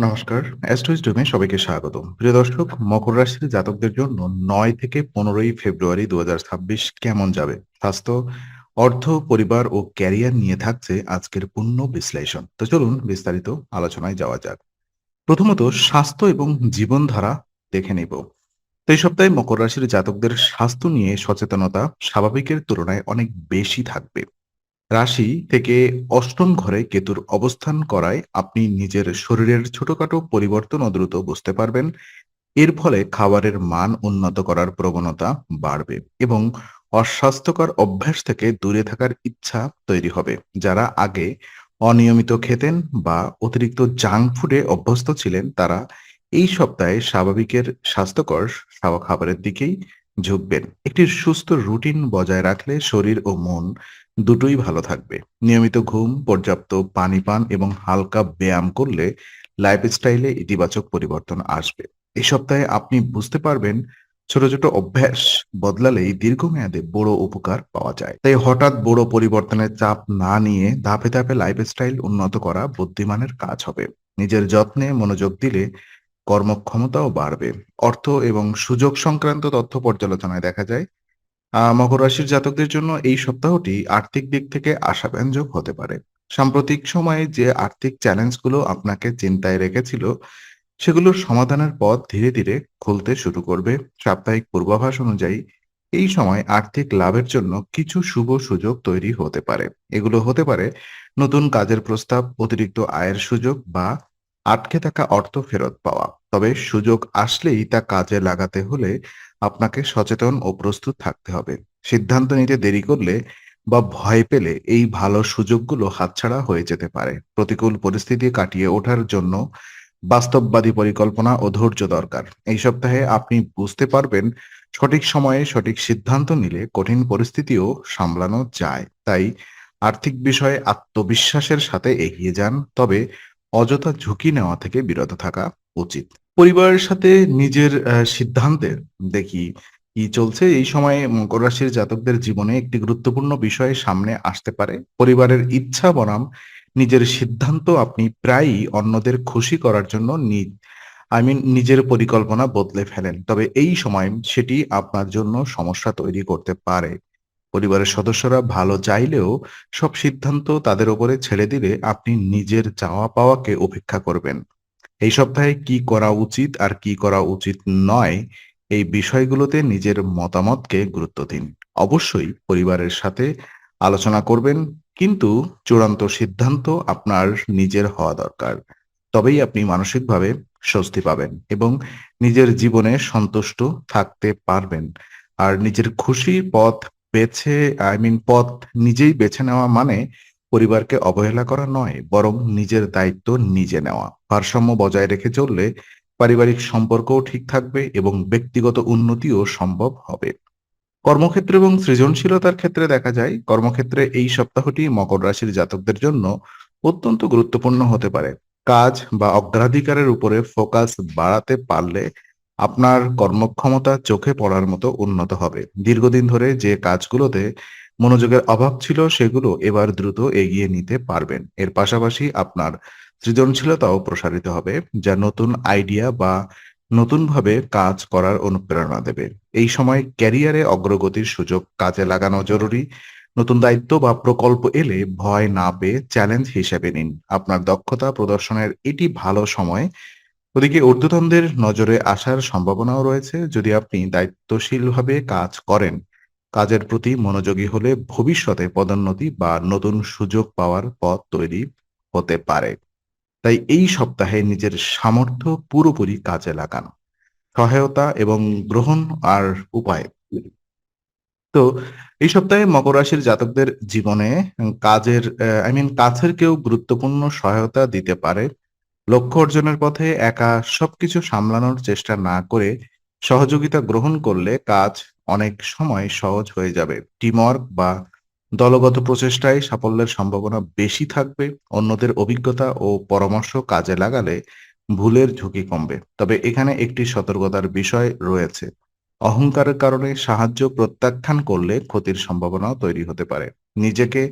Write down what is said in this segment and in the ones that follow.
নমস্কার অ্যাস্ট্রোইজ ডোমে সবাইকে স্বাগত প্রিয় দর্শক, মকর রাশির জাতকদের জন্য নয় থেকে পনেরোই ফেব্রুয়ারি দুহাজার ছাব্বিশ কেমন যাবে? স্বাস্থ্য, অর্থ, পরিবার ও ক্যারিয়ার নিয়ে থাকছে আজকের পূর্ণ বিশ্লেষণ। তো চলুন বিস্তারিত আলোচনায় যাওয়া যাক। প্রথমত, স্বাস্থ্য এবং জীবনধারা দেখে নিব। তো এই সপ্তাহে মকর রাশির জাতকদের স্বাস্থ্য নিয়ে সচেতনতা স্বাভাবিকের তুলনায় অনেক বেশি থাকবে। রাশি থেকে অষ্টম ঘরে কেতুর অবস্থান করায় আপনি নিজের শরীরের ছোটখাটো পরিবর্তন দ্রুত বুঝতে পারবেন। এর ফলে খাবারের মান উন্নত করার প্রবণতা বাড়বে এবং অস্বাস্থ্যকর অভ্যাস থেকে দূরে থাকার ইচ্ছা তৈরি হবে। যারা আগে অনিয়মিত খেতেন বা অতিরিক্ত জাঙ্ক ফুডে অভ্যস্ত ছিলেন, তারা এই সপ্তাহে স্বাভাবিকের স্বাস্থ্যকর খাবারের দিকেই ঝুঁকবেন। একটি সুস্থ রুটিন বজায় রাখলে শরীর ও মন দুটোই ভালো থাকবে। নিয়মিত ঘুম, পর্যাপ্ত পানি পান এবং হালকা ব্যায়াম করলে লাইফস্টাইলে ইতিবাচক পরিবর্তন আসবে। এই সপ্তাহে আপনি বুঝতে পারবেন ছোট ছোট অভ্যাস বদলালেই দীর্ঘমেয়াদে বড় উপকার পাওয়া যায়। তাই হঠাৎ বড় পরিবর্তনের চাপ না নিয়ে ধাপে ধাপে লাইফস্টাইল উন্নত করা বুদ্ধিমানের কাজ হবে। নিজের যত্নে মনোযোগ দিলে কর্মক্ষমতাও বাড়বে। অর্থ এবং সুযোগ সংক্রান্ত তথ্য পর্যালোচনায় দেখা যায় মকর রাশির জাতকদের জন্য এই সপ্তাহটি আর্থিক দিক থেকে আশাব্যঞ্জক হতে পারে। সাম্প্রতিক সময়ে যে আর্থিক চ্যালেঞ্জগুলো আপনাকে চিন্তায় রেখেছিল, সেগুলোর সমাধানের পথ ধীরে ধীরে খুলতে শুরু করবে। সাপ্তাহিক পূর্বাভাস অনুযায়ী, এই সময় আর্থিক লাভের জন্য কিছু শুভ সুযোগ তৈরি হতে পারে। এগুলো হতে পারে, নতুন কাজের প্রস্তাব, অতিরিক্ত আয়ের সুযোগ বা আটকে থাকা অর্থ ফেরত পাওয়া। তবে সুযোগ আসলেই তা কাজে লাগাতে হলে আপনাকে সচেতন ও প্রস্তুত থাকতে হবে। সিদ্ধান্ত নিতে দেরি করলে বা ভয় পেলে এই ভালো সুযোগগুলো হাতছাড়া হয়ে যেতে পারে। প্রতিকূল পরিস্থিতি কাটিয়ে ওঠার জন্য বাস্তববাদী পরিকল্পনা ও ধৈর্য দরকার। এই সপ্তাহে আপনি বুঝতে পারবেন সঠিক সময়ে সঠিক সিদ্ধান্ত নিলে কঠিন পরিস্থিতিও সামলানো যায়। তাই আর্থিক বিষয়ে আত্মবিশ্বাসের সাথে এগিয়ে যান। তবে অযথা ঝুঁকি নেওয়া থেকে বিরত থাকা উচিত। পরিবারের সাথে নিজের সিদ্ধান্তের দেখি কি চলছে। এই সময়ে মকর রাশির জাতকদের জীবনে একটি গুরুত্বপূর্ণ বিষয় সামনে আসতে পারে। পরিবারের ইচ্ছা বনাম নিজের সিদ্ধান্ত আপনি প্রায়ই অন্যদের খুশি করার জন্য আই মিন নিজের পরিকল্পনা বদলে ফেলেন। তবে এই সময় সেটি আপনার জন্য সমস্যা তৈরি করতে পারে। পরিবারের সদস্যরা ভালো চাইলেও সব সিদ্ধান্ত তাদের উপরে ছেড়ে দিলে আপনি নিজের চাওয়া পাওয়াকে উপেক্ষা করবেন। এই সপ্তাহে কি করা উচিত আর কি করা উচিত নয় এই বিষয়গুলোতে নিজের মতামতকে গুরুত্ব দিন। অবশ্যই পরিবারের সাথে আলোচনা করবেন, কিন্তু চূড়ান্ত সিদ্ধান্ত আপনার নিজের হওয়া দরকার। তবেই আপনি মানসিকভাবে স্বস্তি পাবেন এবং নিজের জীবনে সন্তুষ্ট থাকতে পারবেন। আর নিজের খুশি পথ বেছে আই মিন পথ নিজেই বেছে নেওয়া মানে পরিবারকে অবহেলা করা নয়, বরং নিজের দায়িত্ব নিজে নেওয়া। ভারসাম্য বজায় রেখে চললে পারিবারিক সম্পর্কও ঠিক থাকবে এবং ব্যক্তিগত উন্নতিও সম্ভব হবে। কর্মক্ষেত্র এবং সৃজনশীলতার ক্ষেত্রে দেখা যায়, কর্মক্ষেত্রে এই সপ্তাহটি মকর রাশির জাতকদের জন্য অত্যন্ত গুরুত্বপূর্ণ হতে পারে। কাজ বা অগ্রাধিকারের উপরে ফোকাস বাড়াতে পারলে আপনার কর্মক্ষমতা চোখে পড়ার মতো উন্নত হবে। দীর্ঘদিন ধরে যে কাজগুলোতে মনোযোগের অভাব ছিল, সেগুলো এবার দ্রুত এগিয়ে নিতে পারবেন। এর পাশাপাশি আপনার সৃজনশীলতাও প্রসারিত হবে, যা নতুন আইডিয়া বা নতুনভাবে কাজ করার অনুপ্রেরণা দেবে। এই সময় ক্যারিয়ারে অগ্রগতির সুযোগ কাজে লাগানো জরুরি। নতুন দায়িত্ব বা প্রকল্প এলে ভয় না পেয়ে চ্যালেঞ্জ হিসেবে নিন। আপনার দক্ষতা প্রদর্শনের এটি ভালো সময় ওদিকে ঊর্ধ্বতনদের নজরে আসার সম্ভাবনাও রয়েছে। যদি আপনি দায়িত্বশীলভাবে কাজ করেন, কাজের প্রতি মনোযোগী হলে ভবিষ্যতে পদোন্নতি বা নতুন সুযোগ পাওয়ার পথ তৈরি হতে পারে। তাই এই সপ্তাহে নিজের সামর্থ্য পুরোপুরি কাজে লাগান, সহায়তা এবং গ্রহণ আর উপায়। তো এই সপ্তাহে মকর রাশির জাতকদের জীবনে কাজের আই মিন কাছের কেউ গুরুত্বপূর্ণ সহায়তা দিতে পারে। লক্ষ্য অর্জনের পথে একা সবকিছু সামলানোর চেষ্টা না করে সহযোগিতা গ্রহণ করলে কাজ অনেক সময় সহজ হয়ে যাবে। টিমওয়ার্ক বা দলগত প্রচেষ্টায় সাফল্যের সম্ভাবনা বেশি থাকবে, অন্যদের অভিজ্ঞতা ও পরামর্শ কাজে লাগালে ভুলের ঝুঁকি কমবে। তবে এখানে একটি সতর্কতার বিষয় রয়েছে। অহংকারের কারণে সাহায্য প্রত্যাখ্যান করলে ক্ষতির সম্ভাবনাও তৈরি হতে পারে। নিজেকে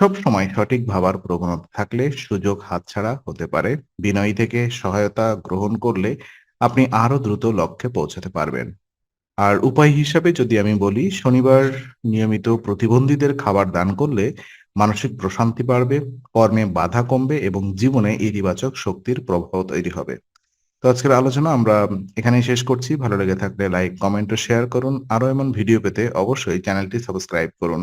সবসময় সঠিক ভাবার প্রবণতা থাকলে সুযোগ হাতছাড়া হতে পারে। বিনয়ী থেকে সহায়তা গ্রহণ করলে আপনি আরও দ্রুত লক্ষ্যে পৌঁছাতে পারবেন। আর উপায় হিসাবে যদি আমি বলি, শনিবার নিয়মিত প্রতিবন্ধীদের খাবার দান করলে মানসিক প্রশান্তি বাড়বে, কর্মে বাধা কমবে এবং জীবনে ইতিবাচক শক্তির প্রভাব তৈরি হবে। তো আজকের আলোচনা আমরা এখানেই শেষ করছি। ভালো লেগে থাকলে লাইক, কমেন্ট ও শেয়ার করুন। আরও এমন ভিডিও পেতে অবশ্যই চ্যানেলটি সাবস্ক্রাইব করুন।